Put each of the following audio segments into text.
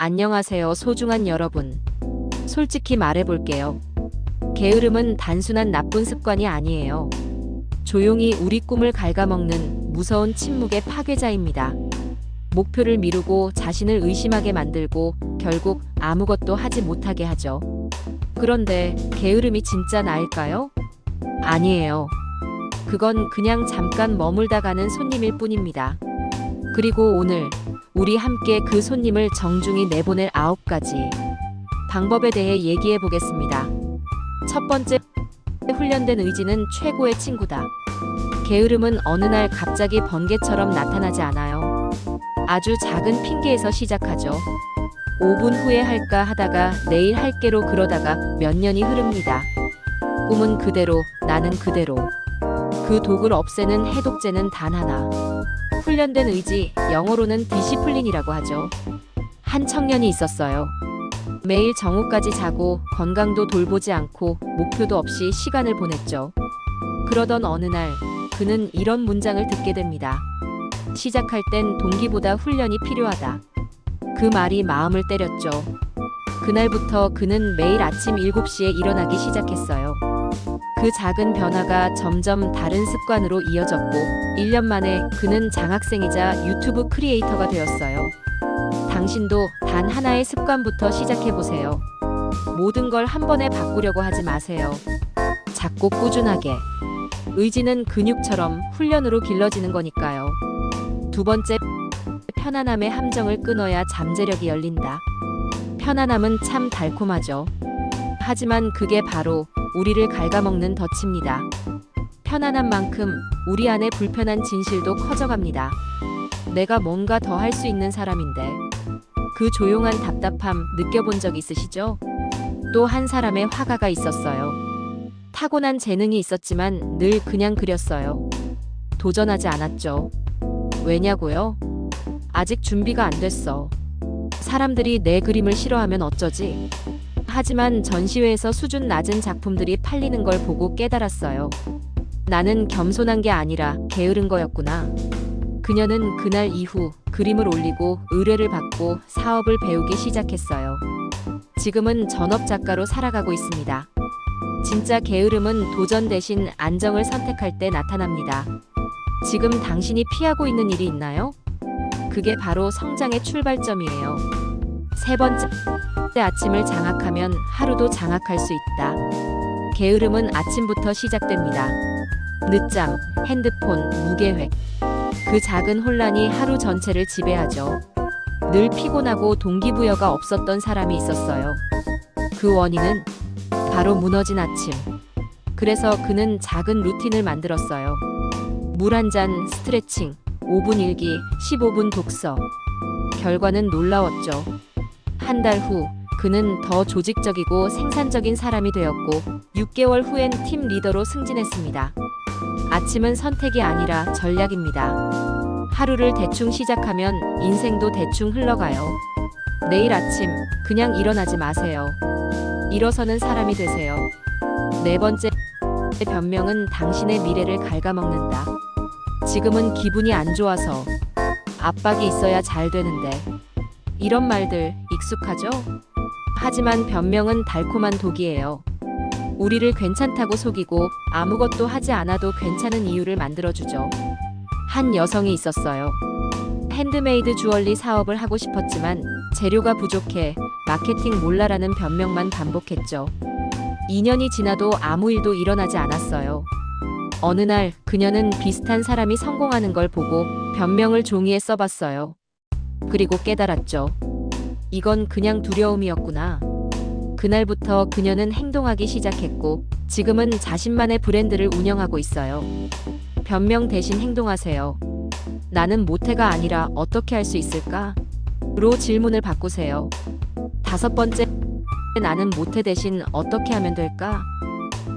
안녕하세요, 소중한 여러분. 솔직히 말해볼게요. 게으름은 단순한 나쁜 습관이 아니에요. 조용히 우리 꿈을 갉아먹는 무서운 침묵의 파괴자입니다. 목표를 미루고 자신을 의심하게 만들고 결국 아무것도 하지 못하게 하죠. 그런데 게으름이 진짜 나일까요? 아니에요. 그건 그냥 잠깐 머물다 가는 손님일 뿐입니다. 그리고 오늘 우리 함께 그 손님을 정중히 내보낼 아홉 가지 방법에 대해 얘기해 보겠습니다. 첫 번째, 훈련된 의지는 최고의 친구다. 게으름은 어느 날 갑자기 번개처럼 나타나지 않아요. 아주 작은 핑계에서 시작하죠. 5분 후에 할까 하다가 내일 할게로 그러다가 몇 년이 흐릅니다. 꿈은 그대로, 나는 그대로. 그 독을 없애는 해독제는 단 하나. 훈련된 의지, 영어로는 디시플린이라고 하죠. 한 청년이 있었어요. 매일 정오까지 자고 건강도 돌보지 않고 목표도 없이 시간을 보냈죠. 그러던 어느 날 그는 이런 문장을 듣게 됩니다. 시작할 땐 동기보다 훈련이 필요하다. 그 말이 마음을 때렸죠. 그날부터 그는 매일 아침 7시에 일어나기 시작했어요. 그 작은 변화가 점점 다른 습관으로 이어졌고 1년 만에 그는 장학생이자 유튜브 크리에이터가 되었어요. 당신도 단 하나의 습관부터 시작해 보세요. 모든 걸 한 번에 바꾸려고 하지 마세요. 작고 꾸준하게. 의지는 근육처럼 훈련으로 길러지는 거니까요. 두 번째, 편안함의 함정을 끊어야 잠재력이 열린다. 편안함은 참 달콤하죠. 하지만 그게 바로 우리를 갉아먹는 덫입니다. 편안한 만큼 우리 안에 불편한 진실도 커져갑니다. 내가 뭔가 더 할 수 있는 사람인데 그 조용한 답답함 느껴본 적 있으시죠? 또 한 사람의 화가가 있었어요. 타고난 재능이 있었지만 늘 그냥 그렸어요. 도전하지 않았죠. 왜냐고요? 아직 준비가 안 됐어. 사람들이 내 그림을 싫어하면 어쩌지? 하지만 전시회에서 수준 낮은 작품들이 팔리는 걸 보고 깨달았어요. 나는 겸손한 게 아니라 게으른 거였구나. 그녀는 그날 이후 그림을 올리고 의뢰를 받고 사업을 배우기 시작했어요. 지금은 전업 작가로 살아가고 있습니다. 진짜 게으름은 도전 대신 안정을 선택할 때 나타납니다. 지금 당신이 피하고 있는 일이 있나요? 그게 바로 성장의 출발점이에요. 세 번째, 아침을 장악하면 하루도 장악할 수 있다. 게으름은 아침부터 시작됩니다. 늦잠, 핸드폰, 무계획. 그 작은 혼란이 하루 전체를 지배하죠. 늘 피곤하고 동기부여가 없었던 사람이 있었어요. 그 원인은 바로 무너진 아침. 그래서 그는 작은 루틴을 만들었어요. 물 한 잔, 스트레칭, 5분 일기, 15분 독서. 결과는 놀라웠죠. 한 달 후, 그는 더 조직적이고 생산적인 사람이 되었고, 6개월 후엔 팀 리더로 승진했습니다. 아침은 선택이 아니라 전략입니다. 하루를 대충 시작하면 인생도 대충 흘러가요. 내일 아침, 그냥 일어나지 마세요. 일어서는 사람이 되세요. 네 번째 변명은 당신의 미래를 갉아먹는다. 지금은 기분이 안 좋아서 압박이 있어야 잘 되는데 이런 말들 익숙하죠? 하지만 변명은 달콤한 독이에요. 우리를 괜찮다고 속이고 아무것도 하지 않아도 괜찮은 이유를 만들어주죠. 한 여성이 있었어요. 핸드메이드 주얼리 사업을 하고 싶었지만 재료가 부족해 마케팅 몰라라는 변명만 반복했죠. 2년이 지나도 아무 일도 일어나지 않았어요. 어느 날 그녀는 비슷한 사람이 성공하는 걸 보고 변명을 종이에 써봤어요. 그리고 깨달았죠. 이건 그냥 두려움이었구나. 그날부터 그녀는 행동하기 시작했고 지금은 자신만의 브랜드를 운영하고 있어요. 변명 대신 행동하세요. 나는 모태가 아니라 어떻게 할 수 있을까? 로 질문을 바꾸세요. 다섯 번째, 나는 모태 대신 어떻게 하면 될까?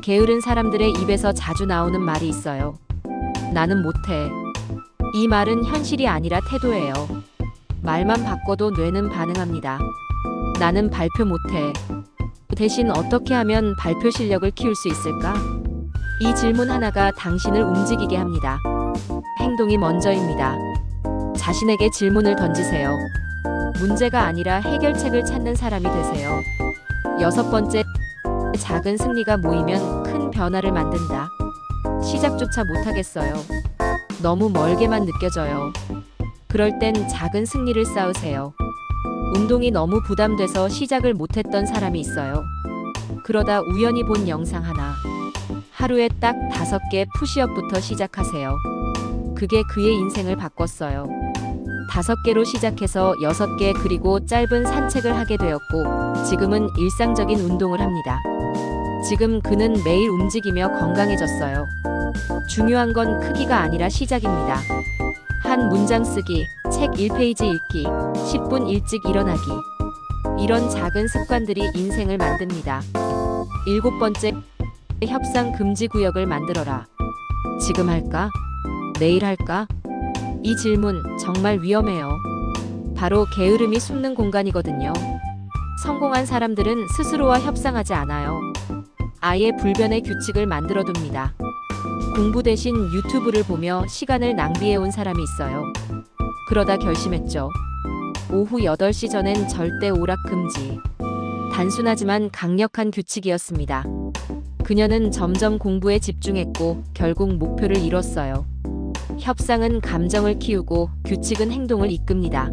게으른 사람들의 입에서 자주 나오는 말이 있어요. 나는 못해. 이 말은 현실이 아니라 태도예요. 말만 바꿔도 뇌는 반응합니다. 나는 발표 못해. 대신 어떻게 하면 발표 실력을 키울 수 있을까? 이 질문 하나가 당신을 움직이게 합니다. 행동이 먼저입니다. 자신에게 질문을 던지세요. 문제가 아니라 해결책을 찾는 사람이 되세요. 여섯 번째, 작은 승리가 모이면 큰 변화를 만든다. 시작조차 못하겠어요. 너무 멀게만 느껴져요. 그럴 땐 작은 승리를 쌓으세요. 운동이 너무 부담돼서 시작을 못했던 사람이 있어요. 그러다 우연히 본 영상 하나. 하루에 딱 다섯 개 푸시업부터 시작하세요. 그게 그의 인생을 바꿨어요. 다섯 개로 시작해서 여섯 개 그리고 짧은 산책을 하게 되었고 지금은 일상적인 운동을 합니다. 지금 그는 매일 움직이며 건강해졌어요. 중요한 건 크기가 아니라 시작입니다. 한 문장 쓰기, 책 1페이지 읽기, 10분 일찍 일어나기. 이런 작은 습관들이 인생을 만듭니다. 일곱 번째, 협상 금지 구역을 만들어라. 지금 할까? 내일 할까? 이 질문 정말 위험해요. 바로 게으름이 숨는 공간이거든요. 성공한 사람들은 스스로와 협상하지 않아요. 아예 불변의 규칙을 만들어 둡니다. 공부 대신 유튜브를 보며 시간을 낭비해 온 사람이 있어요. 그러다 결심했죠. 오후 8시 전엔 절대 오락 금지. 단순하지만 강력한 규칙이었습니다. 그녀는 점점 공부에 집중했고 결국 목표를 이뤘어요. 협상은 감정을 키우고 규칙은 행동을 이끕니다.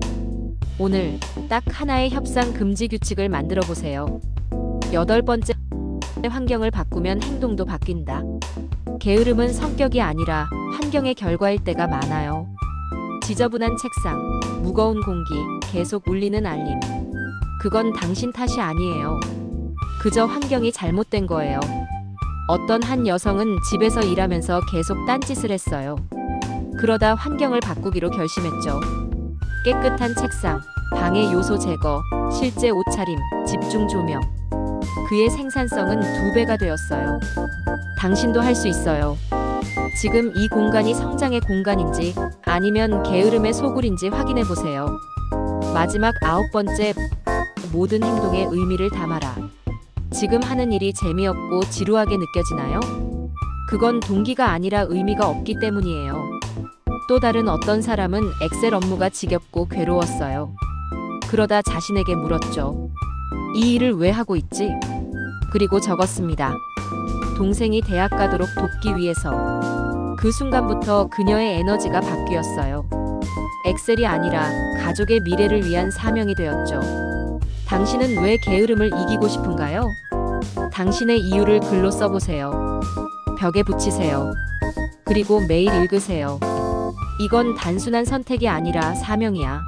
오늘 딱 하나의 협상 금지 규칙을 만들어 보세요. 여덟 번째 환경을 바꾸면 행동도 바뀐다. 게으름은 성격이 아니라 환경의 결과일 때가 많아요. 지저분한 책상, 무거운 공기, 계속 울리는 알림. 그건 당신 탓이 아니에요. 그저 환경이 잘못된 거예요. 어떤 한 여성은 집에서 일하면서 계속 딴짓을 했어요. 그러다 환경을 바꾸기로 결심했죠. 깨끗한 책상, 방해 요소 제거, 실제 옷차림, 집중 조명. 그의 생산성은 두 배가 되었어요. 당신도 할 수 있어요. 지금 이 공간이 성장의 공간인지 아니면 게으름의 소굴인지 확인해 보세요. 마지막 아홉 번째, 모든 행동에 의미를 담아라. 지금 하는 일이 재미없고 지루하게 느껴지나요? 그건 동기가 아니라 의미가 없기 때문이에요. 또 다른 어떤 사람은 엑셀 업무가 지겹고 괴로웠어요. 그러다 자신에게 물었죠. 이 일을 왜 하고 있지? 그리고 적었습니다. 동생이 대학 가도록 돕기 위해서. 그 순간부터 그녀의 에너지가 바뀌었어요. 엑셀이 아니라 가족의 미래를 위한 사명이 되었죠. 당신은 왜 게으름을 이기고 싶은가요? 당신의 이유를 글로 써보세요. 벽에 붙이세요. 그리고 매일 읽으세요. 이건 단순한 선택이 아니라 사명이야.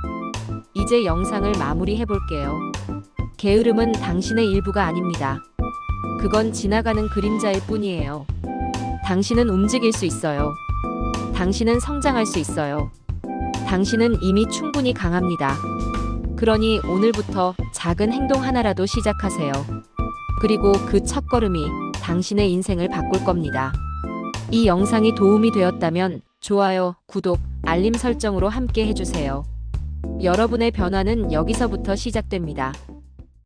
이제 영상을 마무리해 볼게요. 게으름은 당신의 일부가 아닙니다. 그건 지나가는 그림자일 뿐이에요. 당신은 움직일 수 있어요. 당신은 성장할 수 있어요. 당신은 이미 충분히 강합니다. 그러니 오늘부터 작은 행동 하나라도 시작하세요. 그리고 그 첫걸음이 당신의 인생을 바꿀 겁니다. 이 영상이 도움이 되었다면 좋아요, 구독, 알림 설정으로 함께 해주세요. 여러분의 변화는 여기서부터 시작됩니다.